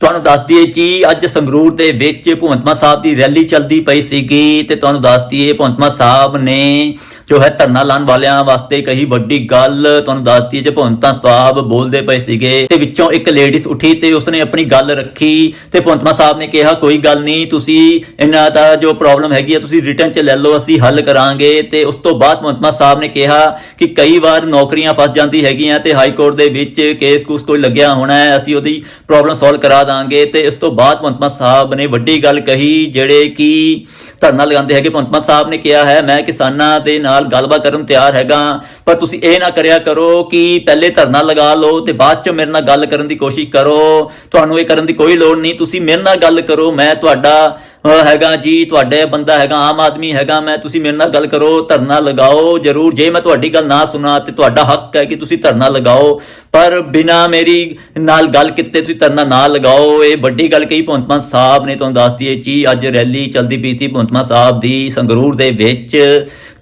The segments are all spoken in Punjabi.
ਤੁਹਾਨੂੰ ਦੱਸ ਦਈਏ ਜੀ, ਅੱਜ ਸੰਗਰੂਰ ਦੇ ਵਿੱਚ ਭਗਵੰਤ ਸਾਹਿਬ ਦੀ ਰੈਲੀ ਚੱਲਦੀ ਪਈ ਸੀਗੀ ਤੇ ਤੁਹਾਨੂੰ ਦੱਸ ਦਈਏ, ਭਗਵੰਤ ਸਾਹਿਬ ਨੇ ਜੋ ਹੈ ਧਰਨਾ ਲਾਉਣ ਵਾਲਿਆਂ ਵਾਸਤੇ ਕਹੀ ਵੱਡੀ ਗੱਲ। ਤੁਹਾਨੂੰ ਦੱਸ ਦਈਏ ਜੇ ਭਗਵੰਤ ਸਾਹਿਬ ਬੋਲਦੇ ਪਏ ਸੀਗੇ, ਤੇ ਵਿੱਚੋਂ ਇੱਕ ਲੇਡੀਜ਼ ਉੱਠੀ ਤੇ ਉਸਨੇ ਆਪਣੀ ਗੱਲ ਰੱਖੀ। ਤੇ ਭਗਵੰਤ ਸਾਹਿਬ ਨੇ ਕਿਹਾ, ਕੋਈ ਗੱਲ ਨਹੀਂ, ਤੁਸੀਂ ਇਹਨਾਂ ਦਾ ਜੋ ਪ੍ਰੋਬਲਮ ਹੈਗੀ ਹੈ ਤੁਸੀਂ ਰਿਟਰਨ ਚ ਲੈ ਲਓ, ਅਸੀਂ ਹੱਲ ਕਰਾਂਗੇ। ਤੇ ਉਸ ਤੋਂ ਬਾਅਦ ਭਗਵੰਤ ਸਾਹਿਬ ਨੇ ਕਿਹਾ ਕਿ ਕਈ ਵਾਰ ਨੌਕਰੀਆਂ ਫਸ ਜਾਂਦੀ ਹੈਗੀਆਂ ਤੇ ਹਾਈ ਕੋਰਟ ਦੇ ਵਿੱਚ ਕੇਸ ਕੂਸ ਕੋਈ ਲੱਗਿਆ ਹੋਣਾ ਹੈ, ਅਸੀਂ ਉਹਦੀ ਪ੍ਰੋਬਲਮ ਸੋਲਵ ਕਰਾ ਦਾਂਗੇ। ਤੇ ਇਸ ਤੋਂ ਬਾਅਦ ਭਗਵੰਤ ਮਾਨ ਸਾਹਿਬ ਨੇ ਵੱਡੀ ਗੱਲ ਕਹੀ, ਜਿਹੜੇ ਕਿ ਧਰਨਾ ਲਗਾਉਂਦੇ ਹੈਗੇ ਭਗਵੰਤ ਮਾਨ ਸਾਹਿਬ ਨੇ ਕਿਹਾ ਹੈ, ਮੈਂ ਕਿਸਾਨਾਂ ਦੇ ਨਾਲ ਨਾਲ ਗੱਲਬਾਤ ਕਰਨ ਤਿਆਰ ਹੈਗਾ। ਪਰ ਤੁਸੀਂ ਇਹ ਨਾ ਕਰਿਆ ਕਰੋ ਕਿ ਪਹਿਲੇ ਧਰਨਾ ਲਗਾ ਲਓ ਤੇ ਬਾਅਦ ਚ ਮੇਰੇ ਨਾਲ ਗੱਲ ਕਰਨ ਦੀ ਕੋਸ਼ਿਸ਼ ਕਰੋ। ਤੁਹਾਨੂੰ ਇਹ ਕਰਨ ਦੀ ਕੋਈ ਲੋੜ ਨਹੀਂ। ਤੁਸੀਂ ਮੇਰੇ ਨਾਲ ਗੱਲ ਕਰੋ। ਮੈਂ ਤੁਹਾਡਾ ਹੈਗਾ ਜੀ, ਤੁਹਾਡੇ ਬੰਦਾ ਹੈਗਾ, ਆਮ ਆਦਮੀ ਹੈਗਾ, ਮੈਂ, ਤੁਸੀਂ ਮੇਰੇ ਨਾਲ ਗੱਲ ਕਰੋ, ਧਰਨਾ ਲਗਾਓ, ਜਰੂਰ, ਜੇ ਮੈਂ ਤੁਹਾਡੀ ਗੱਲ ਨਾ ਸੁਣਾ ਤੇ ਤੁਹਾਡਾ ਹੱਕ ਹੈ ਕਿ ਤੁਸੀਂ ਧਰਨਾ ਲਗਾਓ, ਪਰ ਬਿਨਾ ਮੇਰੀ ਨਾਲ ਗੱਲ ਕੀਤੇ ਤੁਸੀਂ ਧਰਨਾ ਨਾ ਲਗਾਓ। ਇਹ ਵੱਡੀ ਗੱਲ ਕਹੀ ਭਗਵੰਤ ਮਾਨ ਸਾਹਿਬ ਨੇ, ਤੁਹਾਨੂੰ ਦੱਸਦੀ ਦਈਏ ਜੀ, ਅੱਜ ਰੈਲੀ ਚੱਲਦੀ ਪਈ ਸੀ ਭਗਵੰਤ ਮਾਨ ਸਾਹਿਬ ਦੀ ਸੰਗਰੂਰ ਦੇ ਵਿੱਚ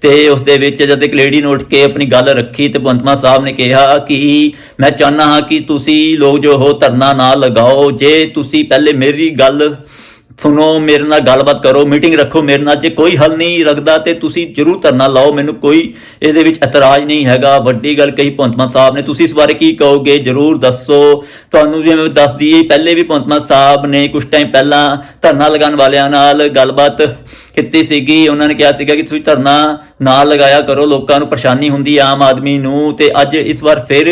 ਤੇ ਉਸ ਦੇ ਵਿੱਚ ਜਦ ਇੱਕ ਲੇਡੀ ਨੇ ਉੱਠ ਕੇ ਆਪਣੀ ਗੱਲ ਰੱਖੀ ਤੇ ਭਗਵੰਤ ਸਾਹਿਬ ਨੇ ਕਿਹਾ ਕਿ ਮੈਂ ਚਾਹੁੰਦਾ ਹਾਂ ਕਿ ਤੁਸੀਂ ਲੋਕ ਜੋ ਹੋ ਧਰਨਾ ਨਾ ਲਗਾਓ। ਜੇ ਤੁਸੀਂ ਪਹਿਲੇ ਮੇਰੀ ਗੱਲ ਸੁਣੋ, ਮੇਰੇ ਨਾਲ ਗੱਲਬਾਤ ਕਰੋ ਮੀਟਿੰਗ ਰੱਖੋ, ਮੇਰੇ ਨਾਲ ਜੇ ਕੋਈ ਹੱਲ ਨਹੀਂ ਰੱਖਦਾ ਤੇ ਤੁਸੀਂ ਜਰੂਰ ਧਰਨਾ ਲਾਓ, ਮੈਨੂੰ ਕੋਈ ਇਹਦੇ ਵਿੱਚ ਇਤਰਾਜ਼ ਨਹੀਂ ਹੈਗਾ। ਵੱਡੀ ਗੱਲ ਕਹੀ ਭਗਵੰਤ ਮਾਨ ਸਾਹਿਬ ਨੇ, ਤੁਸੀਂ ਇਸ ਬਾਰੇ ਕੀ ਕਹੋਗੇ? ਜਰੂਰ ਦੱਸੋ। ਤੁਹਾਨੂੰ ਜਿਵੇਂ ਦੱਸ ਦਈਏ, ਪਹਿਲੇ ਵੀ ਭਗਵੰਤ ਮਾਨ ਸਾਹਿਬ ਨੇ ਕੁਝ ਟਾਈਮ ਪਹਿਲਾਂ ਧਰਨਾ ਲਗਾਉਣ ਵਾਲਿਆਂ ਨਾਲ ਗੱਲਬਾਤ ਕੀਤੀ ਸੀਗੀ। ਉਹਨਾਂ ਨੇ ਕਿਹਾ ਸੀਗਾ ਕਿ ਤੁਸੀਂ ਧਰਨਾ ਨਾ ਲਗਾਇਆ ਕਰੋ, ਲੋਕਾਂ ਨੂੰ ਪਰੇਸ਼ਾਨੀ ਹੁੰਦੀ ਹੈ ਆਮ ਆਦਮੀ ਨੂੰ। ਤੇ ਅੱਜ ਇਸ ਵਾਰ ਫਿਰ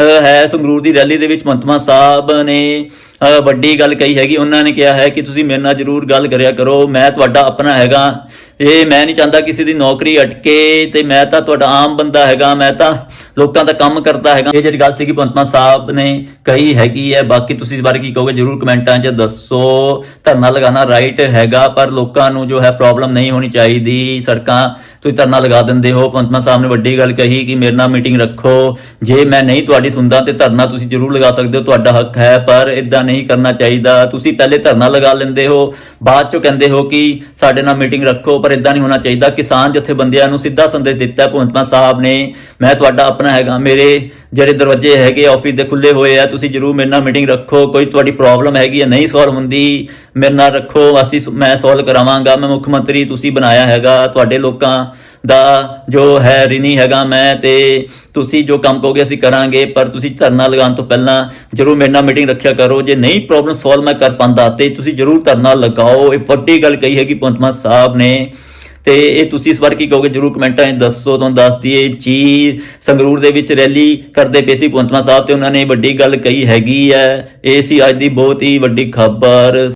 ਹੈ ਸੰਗਰੂਰ ਦੀ ਰੈਲੀ ਦੇ ਵਿੱਚ ਭਗਵੰਤ ਮਾਨ ਸਾਹਿਬ ਨੇ ਵੱਡੀ ਗੱਲ ਕਹੀ ਹੈਗੀ। ਉਹਨਾਂ ਨੇ ਕਿਹਾ ਹੈ ਕਿ ਤੁਸੀਂ ਮੇਰੇ ਨਾਲ ਜਰੂਰ ਗੱਲ ਕਰਿਆ ਕਰੋ। ਮੈਂ ਤੁਹਾਡਾ ਆਪਣਾ ਹੈਗਾ। ਇਹ ਮੈਂ ਨਹੀਂ ਚਾਹੁੰਦਾ ਕਿਸੇ ਦੀ ਨੌਕਰੀ ਅਟਕੇ ਤੇ ਮੈਂ ਤਾਂ ਤੁਹਾਡਾ ਆਮ ਬੰਦਾ ਹੈਗਾ। ਮੈਂ ਤਾਂ ਲੋਕਾਂ ਦਾ ਕੰਮ ਕਰਦਾ ਹੈਗਾ। ਇਹ ਜਿਹੜੀ ਗੱਲ ਸੀਗੀ ਭਗਵੰਤ ਮਾਨ ਸਾਹਿਬ ਨੇ ਕਹੀ ਹੈਗੀ ਹੈ। ਬਾਕੀ ਤੁਸੀਂ ਇਸ ਬਾਰੇ ਕੀ ਕਹੋਗੇ, ਜਰੂਰ ਕਮੈਂਟਾਂ 'ਚ ਦੱਸੋ। ਧਰਨਾ ਲਗਾਉਣਾ ਰਾਈਟ ਹੈਗਾ, ਪਰ ਲੋਕਾਂ ਨੂੰ ਜੋ ਹੈ ਪ੍ਰੋਬਲਮ ਨਹੀਂ ਹੋਣੀ ਚਾਹੀਦੀ। ਸੜਕਾਂ ਤੁਸੀਂ ਧਰਨਾ ਲਗਾ ਦਿੰਦੇ ਹੋ। ਭਗਵੰਤ ਮਾਨ ਸਾਹਿਬ ਨੇ ਵੱਡੀ ਗੱਲ ਕਹੀ ਕਿ ਮੇਰੇ ਨਾਲ ਮੀਟਿੰਗ ਰੱਖੋ। ਜੇ ਮੈਂ ਨਹੀਂ ਤੁਹਾਡੀ ਸੁਣਦਾ ਤੇ ਧਰਨਾ ਤੁਸੀਂ ਜਰੂਰ ਲਗਾ ਸਕਦੇ ਹੋ, ਤੁਹਾਡਾ ਹੱਕ ਹੈ, ਪਰ ਇਦਾਂ ਨਹੀਂ ਕਰਨਾ ਚਾਹੀਦਾ। ਤੁਸੀਂ ਪਹਿਲੇ ਧਰਨਾ ਲਗਾ ਲੈਂਦੇ ਹੋ, ਬਾਅਦ ਚੋਂ ਕਹਿੰਦੇ ਹੋ ਕਿ ਸਾਡੇ ਨਾਲ ਮੀਟਿੰਗ ਰੱਖੋ, ਪਰ ਇਦਾਂ ਨਹੀਂ ਹੋਣਾ ਚਾਹੀਦਾ। ਕਿਸਾਨ ਜਥੇਬੰਦੀਆਂ ਨੂੰ ਸਿੱਧਾ ਸੰਦੇਸ਼ ਦਿੱਤਾ ਹੈ ਭਗਵੰਤ ਮਾਨ ਸਾਹਿਬ ਨੇ, ਮੈਂ ਤੁਹਾਡਾ ਆਪਣਾ ਹੈਗਾ। ਮੇਰੇ ਜਿਹੜੇ ਦਰਵਾਜ਼ੇ ਹੈਗੇ ਆਫਿਸ ਦੇ ਖੁੱਲੇ ਹੋਏ ਆ, ਤੁਸੀਂ ਜਰੂਰ ਮੇਰੇ ਨਾਲ ਮੀਟਿੰਗ ਰੱਖੋ। ਕੋਈ ਤੁਹਾਡੀ ਪ੍ਰੋਬਲਮ ਹੈਗੀ ਹੈ ਨਹੀਂ ਸੋਲਵ ਹੁੰਦੀ, ਮੇਰੇ ਨਾਲ ਰੱਖੋ। ਅਸੀਂ ਮੈਂ ਸੋਲਵ ਕਰਾਵਾਂਗਾ। ਮੈਂ ਮੁੱਖ ਮੰਤਰੀ, ਤੁਸੀਂ ਬਣਾਇਆ ਹੈਗਾ, ਤੁਹਾਡੇ ਲੋਕਾਂ ਦਾ ਜੋ ਹੈ ਰਿਣੀ ਹੈਗਾ ਮੈਂ ਤੇ ਤੁਸੀਂ ਜੋ ਕੰਮ ਕਹੋਗੇ ਅਸੀਂ ਕਰਾਂਗੇ, ਪਰ ਤੁਸੀਂ ਧਰਨਾ ਲਗਾਉਣ ਤੋਂ ਪਹਿਲਾਂ ਜਰੂਰ ਮੇਰੇ ਨਾਲ ਮੀਟਿੰਗ ਰੱਖਿਆ ਕਰੋ। ਜੇ ਨਹੀਂ ਪ੍ਰੋਬਲਮ ਸੋਲਵ ਮੈਂ ਕਰ ਪਾਉਂਦਾ ਤੇ ਤੁਸੀਂ ਜਰੂਰ ਧਰਨਾ ਲਗਾਓ। ਇਹ ਵੱਡੀ ਗੱਲ ਕਹੀ ਹੈਗੀ ਭਗਵੰਤ ਸਾਹਿਬ ਨੇ। ਤੇ ਇਹ ਤੁਸੀਂ ਇਸ ਵਾਰ ਕੀ ਕਹੋਗੇ? ਜਰੂਰ ਕਮੈਂਟਾਂ 'ਚ ਦੱਸੋ, ਤੁਹਾਨੂੰ ਦੱਸ ਦਈਏ। ਜੀ ਸੰਗਰੂਰ ਦੇ ਵਿੱਚ ਰੈਲੀ ਕਰਦੇ ਪਏ ਸੀ ਭਗਵੰਤ ਸਾਹਿਬ ਤੇ ਉਹਨਾਂ ਨੇ ਵੱਡੀ ਗੱਲ ਕਹੀ ਹੈਗੀ ਹੈ। ਇਹ ਸੀ ਅੱਜ ਦੀ ਬਹੁਤ ਹੀ ਵੱਡੀ ਖਬਰ।